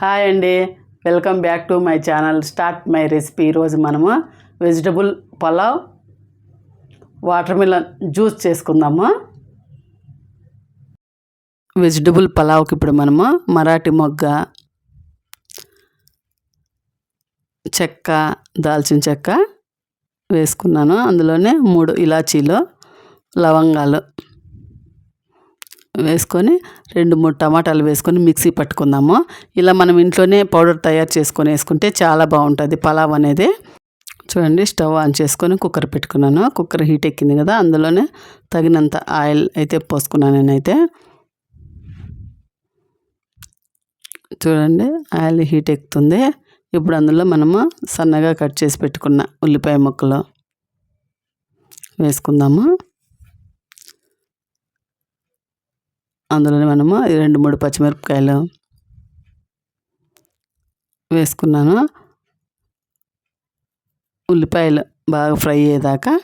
Hi అండి. Welcome back to my channel. Start my recipe. ఈరోజు మనము vegetable pulao watermelon juice చేసుకుందాము. Vegetable పలావ్కి ఇప్పుడు మనము మరాఠీ మొగ్గ చెక్క దాల్చిన చెక్క వేసుకున్నాను. అందులోనే మూడు ఇలాచీలు లవంగాలు. వేసుకొని రెండు మూడు టమాటాలు వేసుకొని మిక్సీ పట్టుకుందాము. ఇలా మనం ఇంట్లోనే పౌడర్ తయారు చేసుకొని వేసుకుంటే చాలా బాగుంటుంది పలావ్ అనేది. చూడండి స్టవ్ ఆన్ చేసుకొని కుక్కర్ పెట్టుకున్నాను. కుక్కర్ హీట్ ఎక్కింది కదా అందులోనే తగినంత ఆయిల్ అయితే పోసుకున్నాను నేనైతే. చూడండి ఆయిల్ హీట్ ఎక్కుతుంది. ఇప్పుడు అందులో మనము సన్నగా కట్ చేసి పెట్టుకున్న ఉల్లిపాయ ముక్కలు వేసుకుందాము. అందులోనే మనము రెండు మూడు పచ్చిమిరపకాయలు వేసుకున్నాను. ఉల్లిపాయలు బాగా ఫ్రై అయ్యేదాకా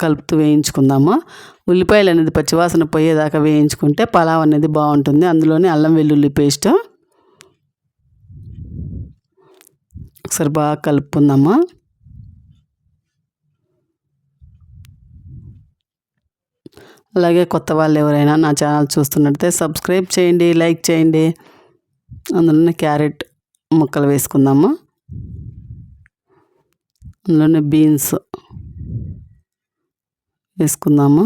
కలుపుతూ వేయించుకుందాము. ఉల్లిపాయలు అనేది పచ్చివాసన పోయేదాకా వేయించుకుంటే పలావ్ అనేది బాగుంటుంది. అందులోనే అల్లం వెల్లుల్లి పేస్ట్ ఒకసారి బాగా కలుపుకుందాము. అలాగే కొత్త వాళ్ళు ఎవరైనా నా ఛానల్ చూస్తున్నట్టే సబ్స్క్రైబ్ చేయండి లైక్ చేయండి. అందులోనే క్యారెట్ ముక్కలు వేసుకుందాము. అందులోనే బీన్స్ వేసుకుందాము.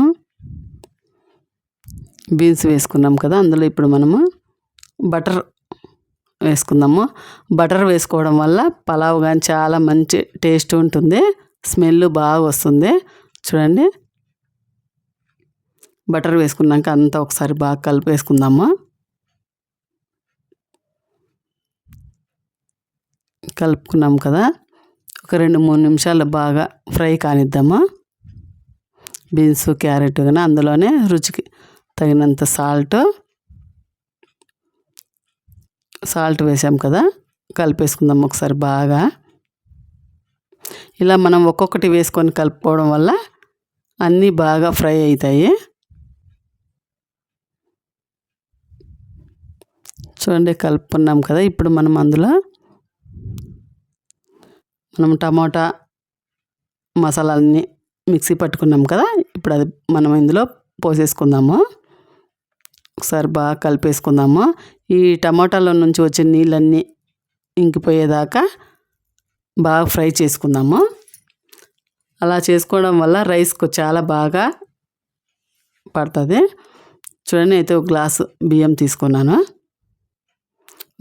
బీన్స్ వేసుకున్నాం కదా అందులో ఇప్పుడు మనము బటర్ వేసుకుందాము. బటర్ వేసుకోవడం వల్ల పలావ్ కానీ చాలా మంచి టేస్ట్ ఉంటుంది. స్మెల్ బాగా వస్తుంది. చూడండి. బటర్ వేసుకున్నాక అంతా ఒకసారి బాగా కలిపేసుకుందాము కలుపుకున్నాం కదా. ఒక రెండు మూడు నిమిషాలు బాగా ఫ్రై కానిద్దాము? బీన్స్ క్యారెట్ కానీ అందులోనే రుచికి తగినంత సాల్ట్. సాల్ట్ వేసాం కదా. కలిపేసుకుందాం ఒకసారి బాగా. ఇలా మనం ఒక్కొక్కటి వేసుకొని కలుపుకోవడం వల్ల అన్నీ బాగా ఫ్రై అవుతాయి. చూడండి కలుపుకున్నాం కదా ఇప్పుడు మనం అందులో మనం టమోటా మసాలాలన్నీ మిక్సీ పట్టుకున్నాం కదా ఇప్పుడు అది మనం ఇందులో పోసేసుకుందాము. ఒకసారి బాగా కలిపేసుకుందాము. ఈ టమాటాలో నుంచి వచ్చే నీళ్ళన్నీ ఇంకిపోయేదాకా బాగా ఫ్రై చేసుకుందాము. అలా చేసుకోవడం వల్ల రైస్కు చాలా బాగా పడుతుంది. చూడండి అయితే ఒక గ్లాసు బియ్యం తీసుకున్నాను.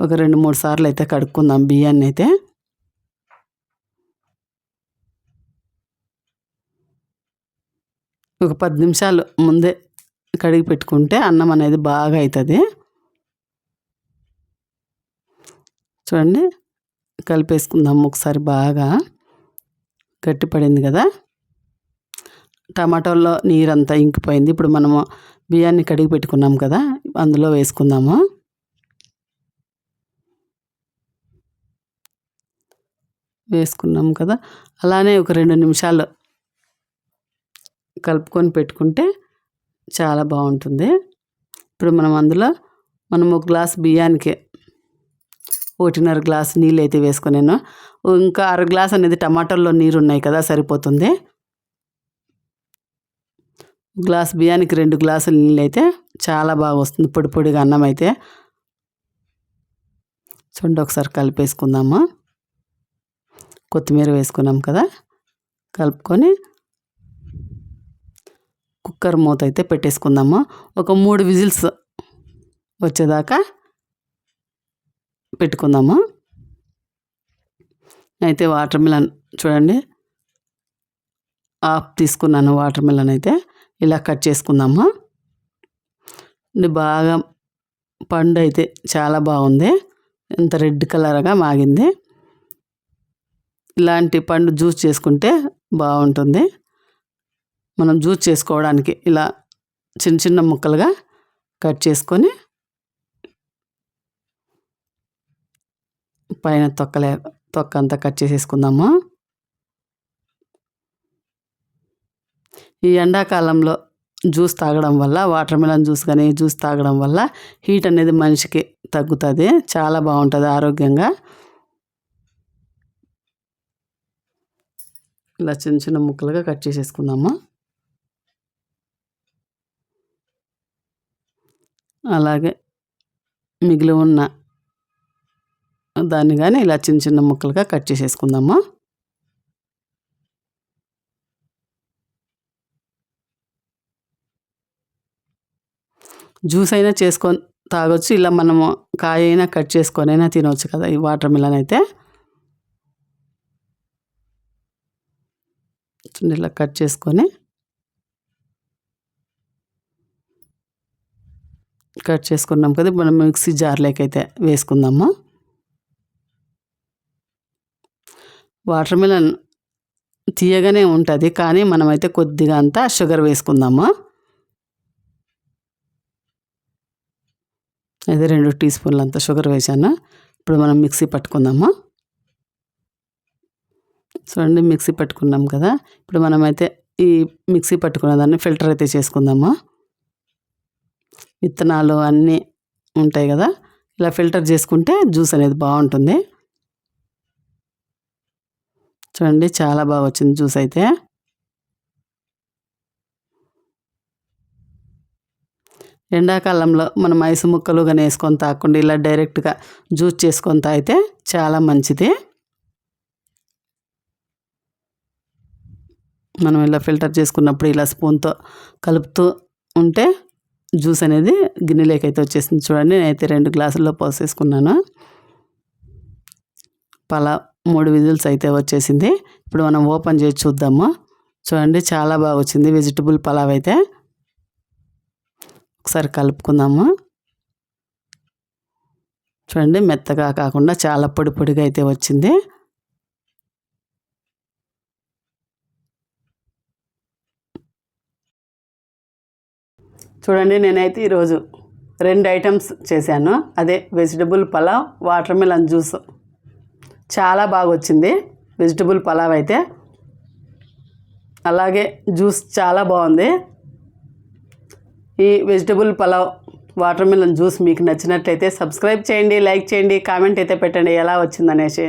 ఒక రెండు మూడు సార్లు అయితే కడుక్కుందాం బియ్యాన్ని అయితే. ఒక పది నిమిషాలు ముందే కడిగి పెట్టుకుంటే అన్నం అనేది బాగా అవుతుంది చూడండి కలిపేసుకుందాం ఒకసారి బాగా. గట్టిపడింది కదా. టమాటోల్లో నీరంతా ఇంకిపోయింది. ఇప్పుడు మనము బియ్యాన్ని కడిగి పెట్టుకున్నాం కదా అందులో వేసుకుందాము. వేసుకున్నాం కదా అలానే ఒక రెండు నిమిషాలు కలుపుకొని పెట్టుకుంటే చాలా బాగుంటుంది. ఇప్పుడు మనం అందులో మనం ఒక గ్లాస్ బియ్యానికి ఒకటిన్నర గ్లాస్ నీళ్ళు అయితే వేసుకున్నాను ఇంకా అర గ్లాస్ అనేది టమాటాల్లో నీరు ఉన్నాయి కదా సరిపోతుంది. గ్లాస్ బియ్యానికి రెండు గ్లాసులు నీళ్ళు అయితే చాలా బాగా వస్తుంది పొడి పొడిగా అన్నం అయితే. చూడండి ఒకసారి కలిపేసుకుందాము. కొత్తిమీర వేసుకున్నాం కదా కలుపుకొని కుక్కర్ మూత అయితే పెట్టేసుకుందాము. ఒక మూడు విజిల్స్ వచ్చేదాకా పెట్టుకుందాము. అయితే వాటర్ మిలన్ చూడండి ఆఫ్ తీసుకున్నాను వాటర్ మిలన్ అయితే ఇలా కట్ చేసుకుందాము. బాగా పండు అయితే చాలా బాగుంది ఎంత రెడ్ కలర్గా మాగింది. ఇలాంటి పండు జ్యూస్ చేసుకుంటే బాగుంటుంది. మనం జ్యూస్ చేసుకోవడానికి ఇలా చిన్న చిన్న ముక్కలుగా కట్ చేసుకొని పైన తొక్కలే తొక్క అంతా కట్ చేసేసుకుందాము? ఈ ఎండాకాలంలో జ్యూస్ తాగడం వల్ల వాటర్ మిలన్ జ్యూస్ కానీ జ్యూస్ తాగడం వల్ల హీట్ అనేది మనిషికి తగ్గుతుంది. చాలా బాగుంటుంది ఆరోగ్యంగా. ఇలా చిన్న చిన్న ముక్కలుగా కట్ చేసేసుకుందాము. అలాగే మిగిలి ఉన్న దాన్ని కానీ ఇలా చిన్న చిన్న ముక్కలుగా కట్ చేసేసుకుందాము. జ్యూస్ అయినా చేసుకొని తాగొచ్చు ఇలా మనము కాయ అయినా కట్ చేసుకొని అయినా తినవచ్చు కదా ఈ వాటర్ మిలన్ అయితే. చూడండి ఇలా కట్ చేసుకొని కట్ చేసుకున్నాం కదా మనం మిక్సీ జార్లోకి అయితే వేసుకుందాము. వాటర్ మిలన్ తీయగానే ఉంటుంది కానీ మనమైతే కొద్దిగా అంతా షుగర్ వేసుకుందాము. అయితే రెండు టీ స్పూన్లు అంత షుగర్ వేసాను. ఇప్పుడు మనం మిక్సీ పట్టుకుందాము. చూడండి మిక్సీ పట్టుకున్నాం కదా. ఇప్పుడు మనమైతే ఈ మిక్సీ పట్టుకున్న దాన్ని ఫిల్టర్ అయితే చేసుకుందాము? విత్తనాలు అన్నీ ఉంటాయి కదా. ఇలా ఫిల్టర్ చేసుకుంటే జ్యూస్ అనేది బాగుంటుంది. చూడండి చాలా బాగా వచ్చింది జ్యూస్ అయితే. ఎండాకాలంలో మనం ఐసు ముక్కలు కానీ వేసుకొని తాకుండా ఇలా డైరెక్ట్గా జ్యూస్ చేసుకొని తాగితే చాలా మంచిది. మనం ఇలా ఫిల్టర్ చేసుకున్నప్పుడు ఇలా స్పూన్తో కలుపుతూ ఉంటే జ్యూస్ అనేది గిన్నెలోకి అయితే వచ్చేసింది. చూడండి నేనైతే రెండు గ్లాసుల్లో పోసేసుకున్నాను. పలా మూడు విజిల్స్ అయితే వచ్చేసింది. ఇప్పుడు మనం ఓపెన్ చేసి చూద్దాము. చూడండి చాలా బాగా వచ్చింది. వెజిటబుల్ పలావ్ అయితే ఒకసారి కలుపుకుందాము. చూడండి మెత్తగా కాకుండా చాలా పొడి పొడిగా అయితే వచ్చింది. చూడండి నేనైతే ఈరోజు రెండు ఐటమ్స్ చేశాను. అదే vegetable pulao watermelon juice. చాలా బాగా వచ్చింది వెజిటబుల్ పలావ్ అయితే. అలాగే జ్యూస్ చాలా బాగుంది. ఈ vegetable pulao watermelon juice మీకు నచ్చినట్లయితే సబ్స్క్రైబ్ చేయండి లైక్ చేయండి కామెంట్ అయితే పెట్టండి ఎలా వచ్చిందనేసి.